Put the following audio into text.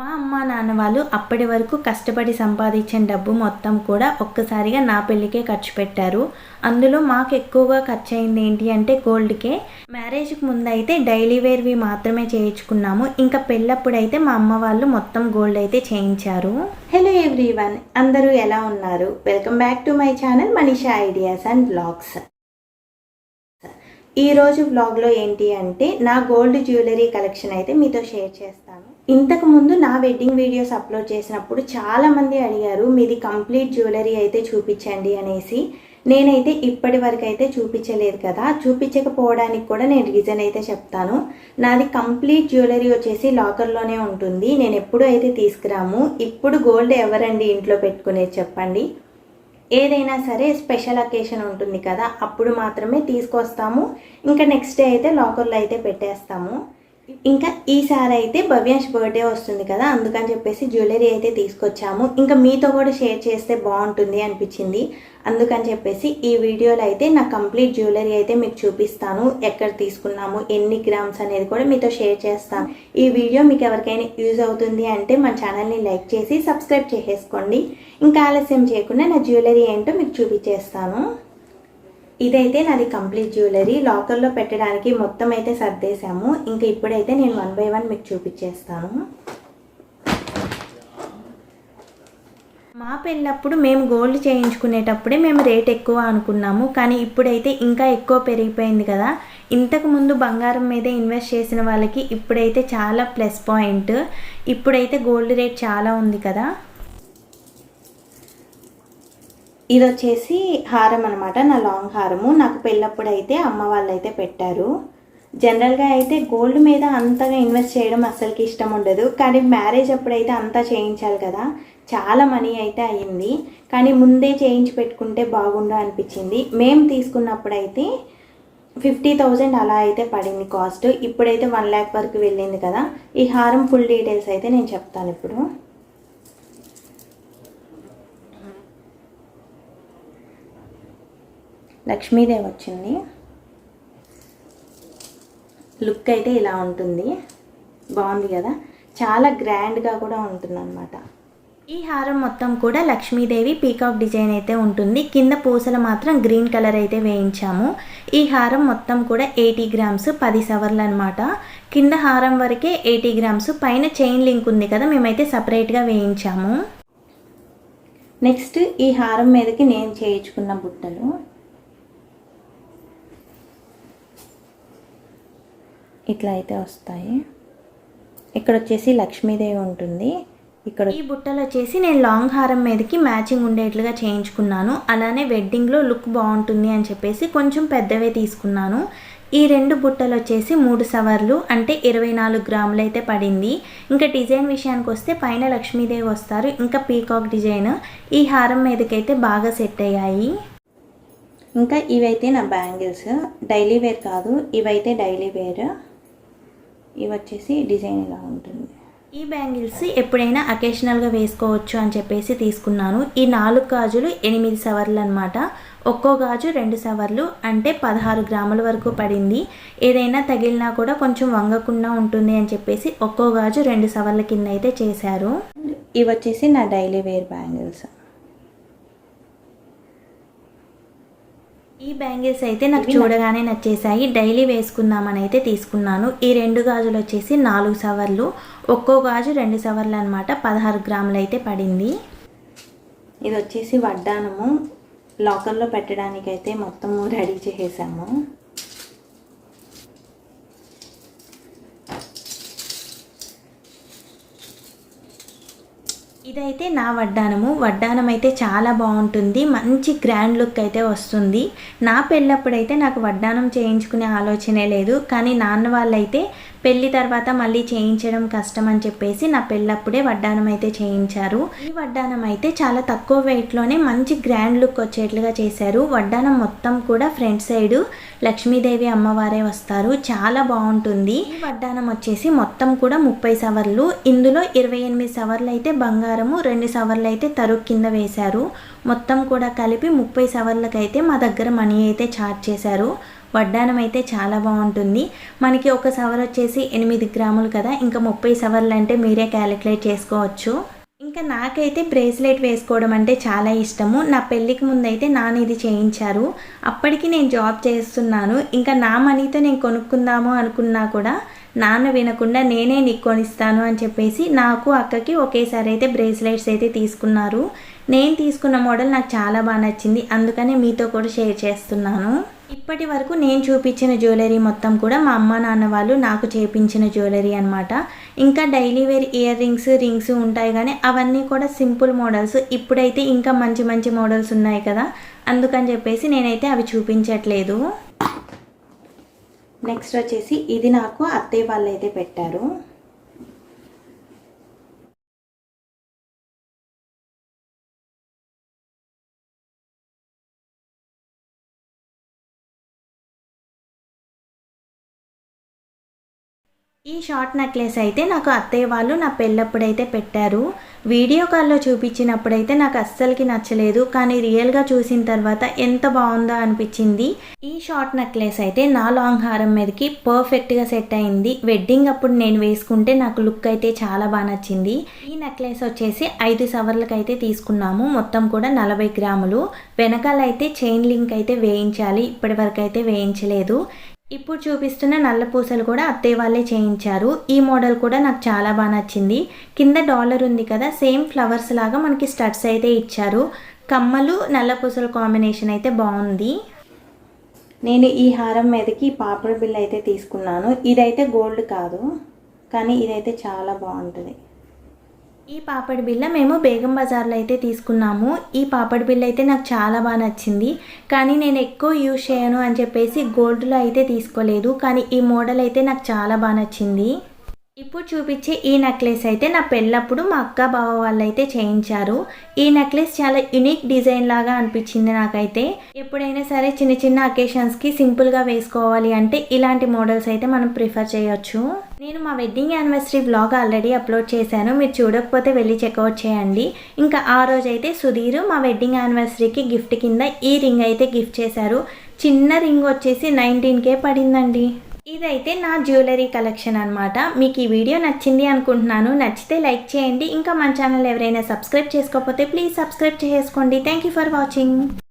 మా అమ్మ నాన్న వాళ్ళు అప్పటి వరకు కష్టపడి సంపాదించిన డబ్బు మొత్తం కూడా ఒక్కసారిగా నా పెళ్ళికే ఖర్చు పెట్టారు. అందులో మాకు ఎక్కువగా ఖర్చు అయింది ఏంటి అంటే గోల్డ్కే. మ్యారేజ్కి ముందైతే డైలీ వేర్వి మాత్రమే చేయించుకున్నాము. ఇంకా పెళ్ళప్పుడైతే మా అమ్మ వాళ్ళు మొత్తం గోల్డ్ అయితే చేయించారు. హలో ఎవ్రీవన్ అందరూ ఎలా ఉన్నారు? Welcome back to my channel Manisha ideas and blogs ఈరోజు వ్లాగ్లో ఏంటి అంటే నా గోల్డ్ జ్యువెలరీ కలెక్షన్ అయితే మీతో షేర్ చేస్తాను. ఇంతకు ముందు నా వెడ్డింగ్ వీడియోస్ అప్లోడ్ చేసినప్పుడు చాలామంది అడిగారు మీది కంప్లీట్ జ్యువెలరీ అయితే చూపించండి అనేసి. నేనైతే ఇప్పటి వరకు అయితే చూపించలేదు కదా. చూపించకపోవడానికి కూడా నేను రీజన్ అయితే చెప్తాను. నాది కంప్లీట్ జ్యువెలరీ వచ్చేసి లాకర్లోనే ఉంటుంది. నేను ఎప్పుడు అయితే తీసుకురాము ఇప్పుడు గోల్డ్ ఎవరండి ఇంట్లో పెట్టుకునేది చెప్పండి. ఏదైనా సరే స్పెషల్ అకేషన్ ఉంటుంది కదా అప్పుడు మాత్రమే తీసుకొస్తాము. ఇంకా నెక్స్ట్ డే అయితే లాకర్లో అయితే పెట్టేస్తాము. ఇంకా ఈసారి అయితే భవ్యాష్ బర్త్డే వస్తుంది కదా అందుకని చెప్పేసి జ్యువెలరీ అయితే తీసుకొచ్చాము. ఇంకా మీతో కూడా షేర్ చేస్తే బాగుంటుంది అనిపించింది. అందుకని చెప్పేసి ఈ వీడియోలో అయితే నా కంప్లీట్ జ్యువెలరీ అయితే మీకు చూపిస్తాను. ఎక్కడ తీసుకున్నాము ఎన్ని గ్రామ్స్ అనేది కూడా మీతో షేర్ చేస్తాను. ఈ వీడియో మీకు ఎవరికైనా యూజ్ అవుతుంది అంటే మన ఛానల్ని లైక్ చేసి సబ్స్క్రైబ్ చేసేసుకోండి. ఇంకా ఆలస్యం చేయకుండా నా జ్యువెలరీ ఏంటో మీకు చూపించేస్తాను. ఇదైతే నాది కంప్లీట్ జ్యువెలరీ. లాకర్లో పెట్టడానికి మొత్తం అయితే సర్దేశాము. ఇంకా ఇప్పుడైతే నేను వన్ బై వన్ మీకు చూపించేస్తాను. మా పెళ్ళప్పుడు మేము గోల్డ్ చేయించుకునేటప్పుడే మేము రేట్ ఎక్కువ అనుకున్నాము. కానీ ఇప్పుడైతే ఇంకా ఎక్కువ పెరిగిపోయింది కదా. ఇంతకు ముందు బంగారం మీద ఇన్వెస్ట్ చేసిన వాళ్ళకి ఇప్పుడైతే చాలా ప్లస్ పాయింట్. ఇప్పుడైతే గోల్డ్ రేట్ చాలా ఉంది కదా. ఇది వచ్చేసి హారం అనమాట నా లాంగ్ హారము. నాకు పెళ్ళప్పుడు అయితే అమ్మ వాళ్ళు అయితే పెట్టారు. జనరల్గా అయితే గోల్డ్ మీద అంతగా ఇన్వెస్ట్ చేయడం అస్సలకి ఇష్టం ఉండదు. కానీ మ్యారేజ్ అప్పుడైతే అంతా చేయించాలి కదా. చాలా మనీ అయితే అయ్యింది. కానీ ముందే చేయించి పెట్టుకుంటే బాగుండు అనిపించింది. మేము తీసుకున్నప్పుడైతే ఫిఫ్టీ థౌజండ్ అలా అయితే పడింది కాస్ట్. ఇప్పుడైతే వన్ ల్యాక్ వరకు వెళ్ళింది కదా. ఈ హారం ఫుల్ డీటెయిల్స్ అయితే నేను చెప్తాను ఇప్పుడు. లక్ష్మీదేవి వచ్చింది. లుక్ అయితే ఇలా ఉంటుంది. బాగుంది కదా? చాలా గ్రాండ్గా కూడా ఉంటుందన్నమాట. ఈ హారం మొత్తం కూడా లక్ష్మీదేవి పీకాక్ డిజైన్ అయితే ఉంటుంది. కింద పూసలు మాత్రం గ్రీన్ కలర్ అయితే వేయించాము. ఈ హారం మొత్తం కూడా ఎయిటీ గ్రామ్స్ పది సవర్లు అనమాట కింద హారం వరకే ఎయిటీ గ్రామ్స్ పైన చైన్ లింక్ ఉంది కదా మేమైతే సపరేట్గా వేయించాము. నెక్స్ట్ ఈ హారం మీదకి నేను చేయించుకున్న బుట్టలు. ఇట్లా అయితే వస్తాయి. ఇక్కడ వచ్చేసి లక్ష్మీదేవి ఉంటుంది. ఇక్కడ ఈ బుట్టలు వచ్చేసి నేను లాంగ్ హారం మీదకి మ్యాచింగ్ ఉండేట్లుగా చేయించుకున్నాను. అలానే వెడ్డింగ్లో లుక్ బాగుంటుంది అని చెప్పేసి కొంచెం పెద్దవే తీసుకున్నాను. ఈ రెండు బుట్టలు వచ్చేసి మూడు సవర్లు అంటే ఇరవై నాలుగు గ్రాములు అయితే పడింది. ఇంకా డిజైన్ విషయానికి వస్తే పైన లక్ష్మీదేవి వస్తారు. ఇంకా పీకాక్ డిజైన్ ఈ హారం మీదకైతే బాగా సెట్ అయ్యాయి. ఇంకా ఇవైతే నా బ్యాంగిల్స్. డైలీ వేర్ కాదు ఇవైతే డైలీ వేర్ ఇవి వచ్చేసి డిజైన్ ఇలా ఉంటుంది. ఈ బ్యాంగిల్స్ ఎప్పుడైనా అకేషనల్గా వేసుకోవచ్చు అని చెప్పేసి తీసుకున్నాను. ఈ నాలుగు గాజులు ఎనిమిది సవర్లు అనమాట ఒక్కో గాజు రెండు సవర్లు అంటే పదహారు గ్రాముల వరకు పడింది. ఏదైనా తగిలినా కూడా కొంచెం వంగకుండా ఉంటుంది అని చెప్పేసి ఒక్కో గాజు రెండు సవర్ల కింద అయితే చేశారు. ఇవి వచ్చేసి నా డైలీ వేర్ బ్యాంగిల్స్. ఈ బ్యాంగిల్స్ అయితే నాకు చూడగానే నచ్చేసాయి డైలీ వేసుకుందామని అయితే తీసుకున్నాను. ఈ రెండు గాజులు వచ్చేసి నాలుగు సవర్లు. ఒక్కో గాజు రెండు సవర్లు అనమాట పదహారు గ్రాములు అయితే పడింది. ఇది వచ్చేసి వడ్డానము. లాకర్లో పెట్టడానికైతే మొత్తము రెడీ చేసేసాము. ఇదైతే నా వడ్డానము. వడ్డానం అయితే చాలా బాగుంటుంది. మంచి గ్రాండ్ లుక్ అయితే వస్తుంది. నా పెళ్ళప్పుడైతే నాకు వడ్డానం చేయించుకునే ఆలోచనే లేదు. కానీ నాన్న వాళ్ళైతే పెళ్ళి తర్వాత మళ్ళీ చేయించడం కష్టం అని చెప్పేసి నా పెళ్ళప్పుడే వడ్డానం అయితే చేయించారు. ఈ వడ్డానం అయితే చాలా తక్కువ వెయిట్లోనే మంచి గ్రాండ్ లుక్ వచ్చేట్లుగా చేశారు. వడ్డానం మొత్తం కూడా ఫ్రంట్ సైడ్ లక్ష్మీదేవి అమ్మవారే వస్తారు. చాలా బాగుంటుంది. ఈ వడ్డానం వచ్చేసి మొత్తం కూడా ముప్పై సవర్లు. ఇందులో ఇరవై ఎనిమిది సవర్లు అయితే బంగారము రెండు సవర్లు అయితే తరుగు కింద వేశారు. మొత్తం కూడా కలిపి ముప్పై సవర్లకైతే మా దగ్గర మనీ అయితే ఛార్జ్ చేశారు. వడ్డానం అయితే చాలా బాగుంటుంది. మనకి ఒక సవర్ వచ్చేసి ఎనిమిది గ్రాములు కదా ఇంకా ముప్పై సవర్లు అంటే మీరే క్యాలిక్యులేట్ చేసుకోవచ్చు. ఇంకా నాకైతే బ్రేస్లెట్ వేసుకోవడం అంటే చాలా ఇష్టము. నా పెళ్ళికి ముందైతే నాన్న ఇది చేయించారు. అప్పటికి నేను జాబ్ చేస్తున్నాను. ఇంకా నా మనీతో నేను కొనుక్కుందాము అనుకున్నా కూడా నాన్న వినకుండా నేనే నీకు కొనిస్తాను అని చెప్పేసి నాకు అక్కకి ఒకేసారి అయితే బ్రేస్లెట్స్ అయితే తీసుకున్నారు. నేను తీసుకున్న మోడల్ నాకు చాలా బాగా నచ్చింది. అందుకనే మీతో కూడా షేర్ చేస్తున్నాను. ఇప్పటి వరకు నేను చూపించిన జ్యువెలరీ మొత్తం కూడా మా అమ్మ నాన్న వాళ్ళు నాకు చేపించిన జ్యువెలరీ అనమాట ఇంకా daily wear ear rings rings ఉంటాయి కానీ అవన్నీ కూడా సింపుల్ మోడల్స్. ఇప్పుడైతే ఇంకా మంచి మంచి మోడల్స్ ఉన్నాయి కదా. అందుకని చెప్పేసి నేనైతే అవి చూపించట్లేదు. నెక్స్ట్ వచ్చేసి ఇది నాకు అత్తయ్య వాళ్ళు అయితే పెట్టారు. ఈ షార్ట్ నెక్లెస్ అయితే నాకు అత్తయ్య వాళ్ళు నా పెళ్ళప్పుడైతే పెట్టారు. వీడియో కాల్లో చూపించినప్పుడైతే నాకు అస్సలకి నచ్చలేదు. కానీ రియల్గా చూసిన తర్వాత ఎంత బాగుందో అనిపించింది. ఈ షార్ట్ నెక్లెస్ అయితే నా లాంగ్ హారం మీదకి పర్ఫెక్ట్గా సెట్ అయింది. వెడ్డింగ్ అప్పుడు నేను వేసుకుంటే నాకు లుక్ అయితే చాలా బాగా నచ్చింది. ఈ నెక్లెస్ వచ్చేసి ఐదు సవర్లకు అయితే తీసుకున్నాము. మొత్తం కూడా నలభై గ్రాములు. వెనకాల అయితే చైన్ లింక్ అయితే వేయించాలి. ఇప్పటివరకు అయితే వేయించలేదు. ఇప్పుడు చూపిస్తున్న నల్ల పూసలు కూడా అత్తయ్య వాళ్ళే చేయించారు. ఈ మోడల్ కూడా నాకు చాలా బాగా నచ్చింది. కింద డాలర్ ఉంది కదా సేమ్ ఫ్లవర్స్ లాగా మనకి స్టడ్స్ అయితే ఇచ్చారు. కమ్మలు నల్ల పూసల కాంబినేషన్ అయితే బాగుంది. నేను ఈ హారం మీదకి పాపడ బిల్ అయితే తీసుకున్నాను. ఇదైతే గోల్డ్ కాదు కానీ ఇదైతే చాలా బాగుంటుంది. ఈ పాపడి బిల్ల మేము బేగం బజార్లో అయితే తీసుకున్నాము. ఈ పాపడి బిల్ల అయితే నాకు చాలా బాగా నచ్చింది. కానీ నేను ఎక్కువ యూజ్ చేయను అని చెప్పేసి గోల్డ్లో అయితే తీసుకోలేదు. కానీ ఈ మోడల్ అయితే నాకు చాలా బాగా నచ్చింది. ఇప్పుడు చూపించే ఈ నెక్లెస్ అయితే నా పెళ్ళప్పుడు మా అక్క బావ వాళ్ళు అయితే చేయించారు. ఈ నెక్లెస్ చాలా యునిక్ డిజైన్ లాగా అనిపించింది నాకైతే. ఎప్పుడైనా సరే చిన్న చిన్న అకేషన్స్కి సింపుల్గా వేసుకోవాలి అంటే ఇలాంటి మోడల్స్ అయితే మనం ప్రిఫర్ చేయొచ్చు. నేను మా wedding anniversary blog already upload చేశాను. మీరు చూడకపోతే వెళ్ళి చెక్అవుట్ చేయండి. ఇంకా ఆ రోజైతే సుధీర్ మా వెడ్డింగ్ యానివర్సరీకి గిఫ్ట్ కింద ఈ రింగ్ అయితే గిఫ్ట్ చేశారు. చిన్న రింగ్ వచ్చేసి నైన్టీన్కే పడిందండి. ఇదైతే నా జ్యువెలరీ కలెక్షన్ అనమాట మీకు ఈ వీడియో నచ్చింది అనుకుంటున్నాను. నచ్చితే లైక్ చేయండి. ఇంకా మన ఛానల్ ఎవరైనా సబ్స్క్రైబ్ చేసుకోకపోతే ప్లీజ్ సబ్స్క్రైబ్ చేసుకోండి థ్యాంక్ యూ ఫర్ వాచింగ్